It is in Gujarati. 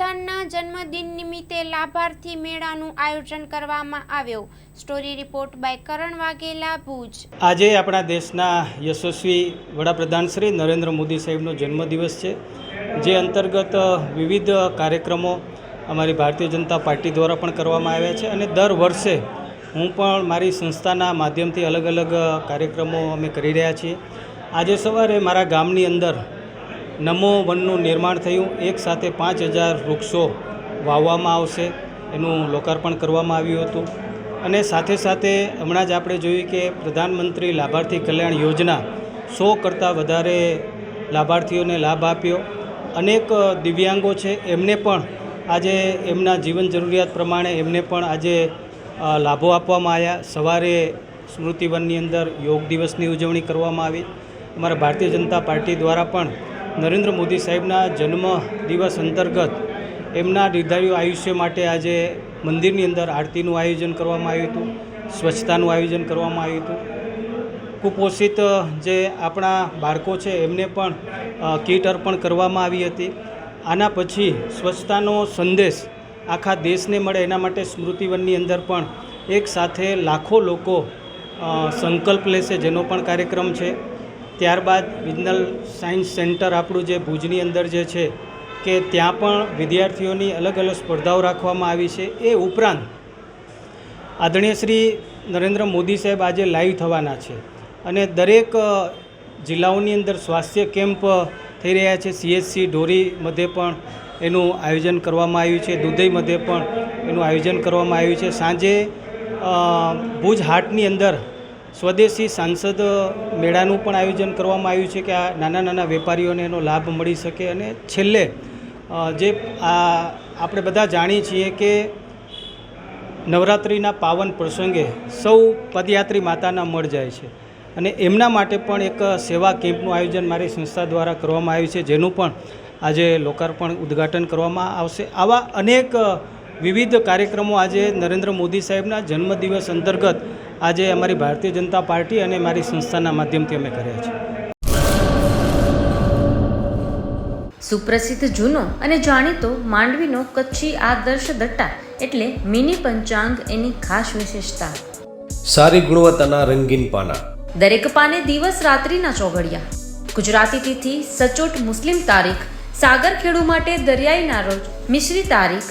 વડાપ્રધાનના જન્મદિન નિમિત્તે લાભાર્થી મેળાનું આયોજન કરવામાં આવ્યું. Story report by Karan Vaghela, Bhuj. આજે આપણા દેશના યશસ્વી વડાપ્રધાન શ્રી નરેન્દ્ર મોદી સાહેબનો જન્મદિવસ છે, જે અંતર્ગત વિવિધ કાર્યક્રમો અમારી ભારતીય જનતા પાર્ટી દ્વારા પણ કરવામાં આવ્યા છે અને દર વર્ષે હું પણ મારી સંસ્થાના માધ્યમથી અલગ અલગ કાર્યક્રમો અમે કરી રહ્યા છીએ. આજે સવારે મારા ગામની અંદર નમો વનનું નિર્માણ થયું. એક સાથે પાંચ હજાર વૃક્ષો વાવવામાં આવશે. એનું લોકાર્પણ કરવામાં આવ્યું હતું. અને સાથે સાથે હમણાં જ આપણે જોયું કે પ્રધાનમંત્રી લાભાર્થી કલ્યાણ યોજના સો કરતાં વધારે લાભાર્થીઓને લાભ આપ્યો. અનેક દિવ્યાંગો છે. એમને પણ આજે એમના જીવન જરૂરિયાત પ્રમાણે એમને પણ આજે લાભો આપવામાં આવ્યા. સવારે સ્મૃતિવનની અંદર યોગ દિવસની ઉજવણી કરવામાં આવી. અમારા ભારતીય જનતા પાર્ટી દ્વારા પણ નરેન્દ્ર મોદી સાહેબના જન્મ દિવસ અંતર્ગત એમના નિર્ધાર્યું આયુષ્ય માટે આજે મંદિરની અંદર આરતીનું આયોજન કરવામાં આવ્યું હતું, સ્વચ્છતાનું આયોજન કરવામાં આવ્યું હતું. કુપોષિત જે આપણા બાળકો છે, એમને પણ કીટ અર્પણ કરવામાં આવી હતી. આના પછી સ્વચ્છતાનો સંદેશ આખા દેશને મળે એના માટે સ્મૃતિવનની અંદર પણ એક સાથે લાખો લોકો સંકલ્પ લેશે, જેનો પણ કાર્યક્રમ છે. ત્યારબાદ રિજનલ સાયન્સ સેન્ટર આપણું જે ભુજની અંદર જે છે કે ત્યાં પણ વિદ્યાર્થીઓની અલગ અલગ સ્પર્ધાઓ રાખવામાં આવી છે. એ ઉપરાંત આદરણીય શ્રી નરેન્દ્ર મોદી સાહેબ આજે લાઈવ થવાના છે અને દરેક જિલ્લાઓની અંદર સ્વાસ્થ્ય કેમ્પ થઈ રહ્યા છે. સીએચસી ઢોરી મધ્યે પણ એનું આયોજન કરવામાં આવ્યું છે. દુધઈ મધ્યે પણ એનું આયોજન કરવામાં આવ્યું છે. સાંજે ભુજ હાટની અંદર સ્વદેશી સાંસદ મેળાનું પણ આયોજન કરવામાં આવ્યું છે કે આ નાના નાના વેપારીઓને એનો લાભ મળી શકે અને છેલ્લે જે આ આપણે બધા જાણીએ છીએ કે નવરાત્રિના પાવન પ્રસંગે સૌ પદયાત્રી માતાના મળ જાય છે. અને એમના માટે પણ એક સેવા કેમ્પનું આયોજન મારી સંસ્થા દ્વારા કરવામાં આવ્યું છે, જેનું પણ આજે લોકાર્પણ ઉદ્ઘાટન કરવામાં આવશે. આવા અનેક વિવિધ કાર્યક્રમો આજે નરેન્દ્ર મોદી સાહેબના જન્મદિવસ અંતર્ગત આજે અમારી ભારતીય જનતા પાર્ટી અને મારી સંસ્થાના માધ્યમથી અમે કર્યા છે. સુપ્રસિદ્ધ જૂનો અને જાણીતો માંડવીનો કચ્છી આદર્શ દટ્ટા એટલે મિની પંચાંગ એની ખાસ વિશેષતા. સારી ગુણવત્તાના રંગીન પાના. દરેક પાને દિવસ રાત્રિના ચોઘડિયા. ગુજરાતી તિથિ સચોટ મુસ્લિમ તારીખ સાગર ખેડુ માટે દરિયાઈના રોજ મિશ્રી તારીખ